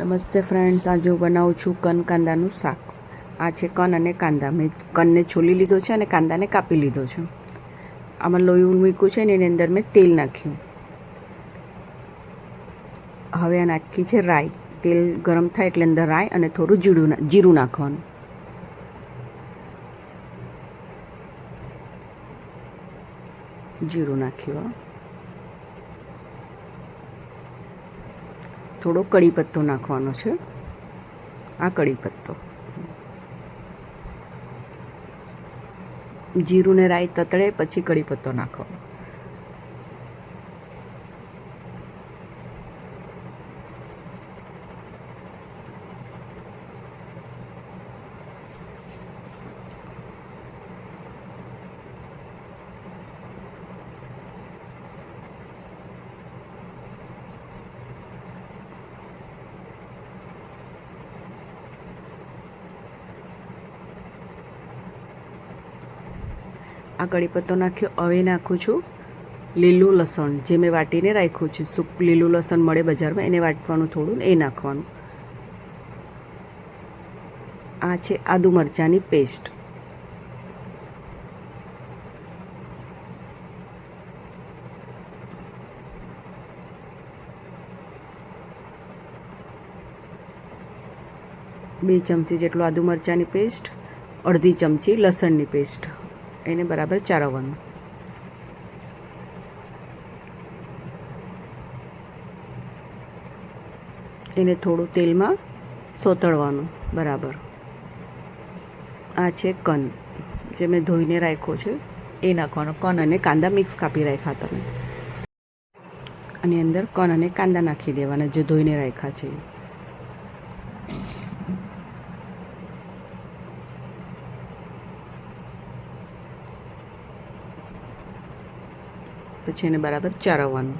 નમસ્તે ફ્રેન્ડ્સ આજે હું બનાવું છું કન કાંદાનું શાક. આ છે કન અને કાંદા. મેં કનને છોલી લીધો છે અને કાંદાને કાપી લીધો છે. આમાં લોહી મૂક્યું છે ને એની અંદર મેં તેલ નાખ્યું. હવે આ નાખી છે રાઈ. તેલ ગરમ થાય એટલે અંદર રાઈ અને થોડું જીરું જીરું નાખવાનું. જીરું નાખ્યું થોડો કડી પત્તો નાખવાનો છે. આ કડી પત્તો જીરું ને રાઈ તતળે પછી કડી પત્તો નાખવાનો. આ કડી પત્તો નાખ્યો, હવે નાખું છું લીલું લસણ, જે મેં વાટીને રાખ્યું છે. સૂક લીલું લસણ મળે બજારમાં, એને વાટવાનું થોડું, એ નાખવાનું. આ છે આદુ મરચાંની પેસ્ટ. બે ચમચી જેટલું આદુ મરચાંની પેસ્ટ, અડધી ચમચી લસણની પેસ્ટ. એને બરાબર ચારવવાનું. એને થોડું તેલમાં સોતળવાનું, બરાબર. આ છે કન, જે મેં ધોઈને રાખ્યો છે, એ નાખવાનો. કન અને કાંદા મિક્સ કાપી રાખ્યા તમે. આની અંદર કન અને કાંદા નાખી દેવાના, જે ધોઈને રાખ્યા છે. પછી એને બરાબર? ચારવવાનું.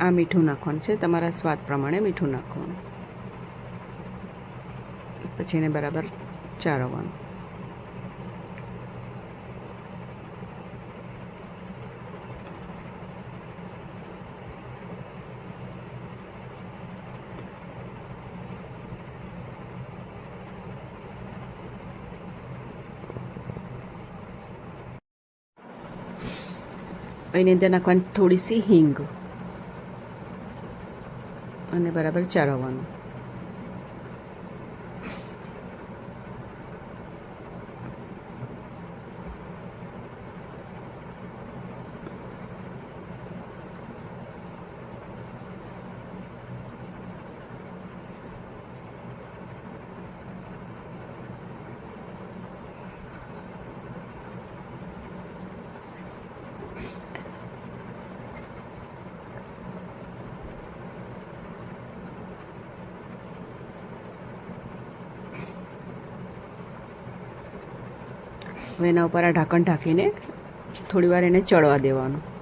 આ મીઠું નાખવાનું છે. તમારા સ્વાદ પ્રમાણે મીઠું નાખવાનું. પછી એને બરાબર ચારવવાનું. એની અંદર નાખવાની થોડી સી હિંગ. અને બરાબર ચારવવાનું એના ઉપર આ ઢાંકણ ઢાંકીને થોડીવાર એને ચડવા દેવાનું.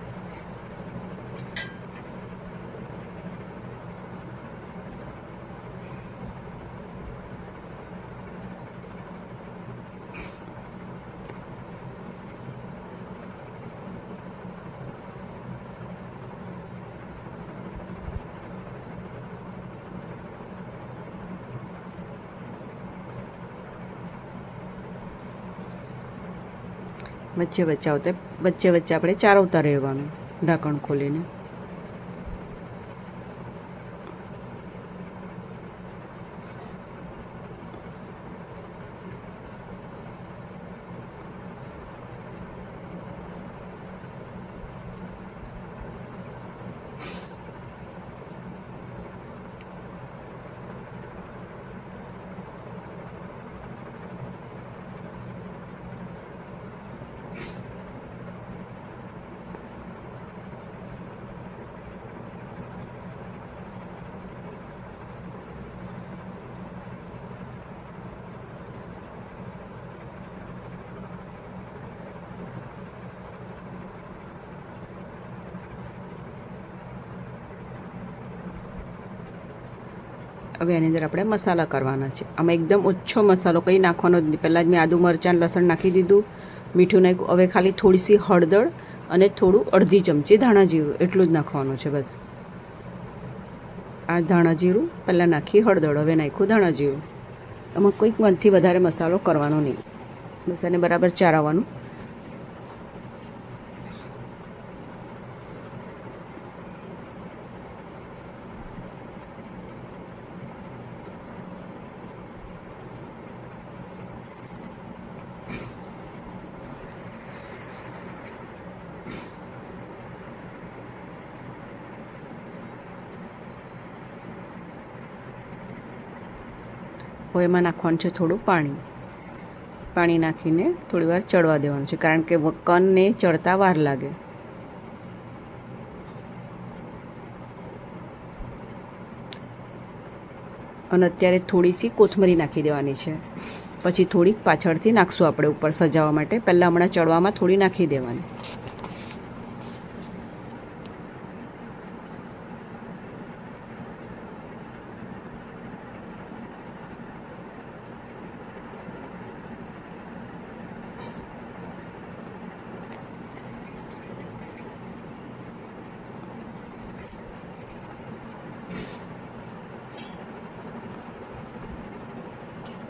વચ્ચે વચ્ચે આવતા વચ્ચે વચ્ચે આપણે ચારવતા રહેવાનું ઢાંકણ ખોલીને. હવે એની અંદર આપણે મસાલા કરવાના છે. આમાં એકદમ ઓછો મસાલો કંઈ નાખવાનો જ નહીં. પહેલાં જ મેં આદુ મરચાં, લસણ નાખી દીધું, મીઠું નાખ્યું. હવે ખાલી થોડીસી હળદર અને થોડું અડધી ચમચી ધાણા જીરું એટલું જ નાખવાનું છે બસ. આ ધાણા જીરું પહેલાં નાખી હળદર, હવે નાખ્યું ધાણા જીરું આમાં કોઈક મનથી વધારે મસાલો કરવાનો નહીં. બસ એને બરાબર ચારવાનું હવે એમાં નાખવાનું છે થોડું પાણી. પાણી નાખીને થોડી વાર ચડવા દેવાનું છે, કારણ કે કનને ચડતા વાર લાગે. અને અત્યારે થોડીસી કોથમરી નાખી દેવાની છે. પછી થોડીક પાછળથી નાખશું આપણે ઉપર સજાવવા માટે. પહેલાં હમણાં ચડવામાં થોડી નાખી દેવાની.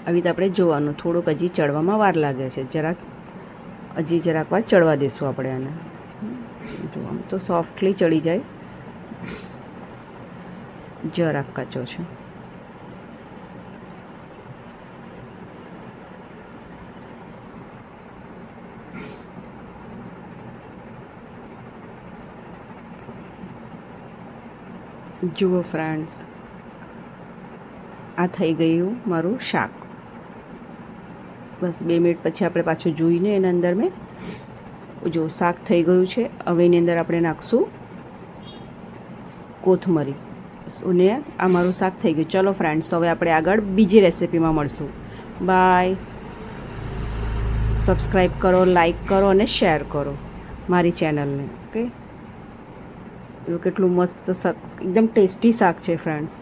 આવી રીતે આપણે જોવાનું. થોડુંક હજી ચડવામાં વાર લાગે છે. જરાક, હજી જરાક વાર ચડવા દઈશું આપણે આને. જો આમ તો સોફ્ટલી ચડી જાય. જરાક કાચો છે. જુઓ ફ્રેન્ડ્સ આ થઈ ગયું મારું શાક. બસ બે મિનિટ પછી આપણે પાછું જોઈને એના અંદર મેં જો શાક થઈ ગયું છે હવે એની અંદર આપણે નાખશું કોથમરી. અને આ મારું શાક થઈ ગયું. ચલો ફ્રેન્ડ્સ તો હવે આપણે આગળ બીજી રેસિપીમાં મળશું. બાય સબસ્ક્રાઈબ કરો લાઈક કરો અને શેર કરો મારી ચેનલને ઓકે એવું કેટલું મસ્ત શાક, એકદમ ટેસ્ટી શાક છે ફ્રેન્ડ્સ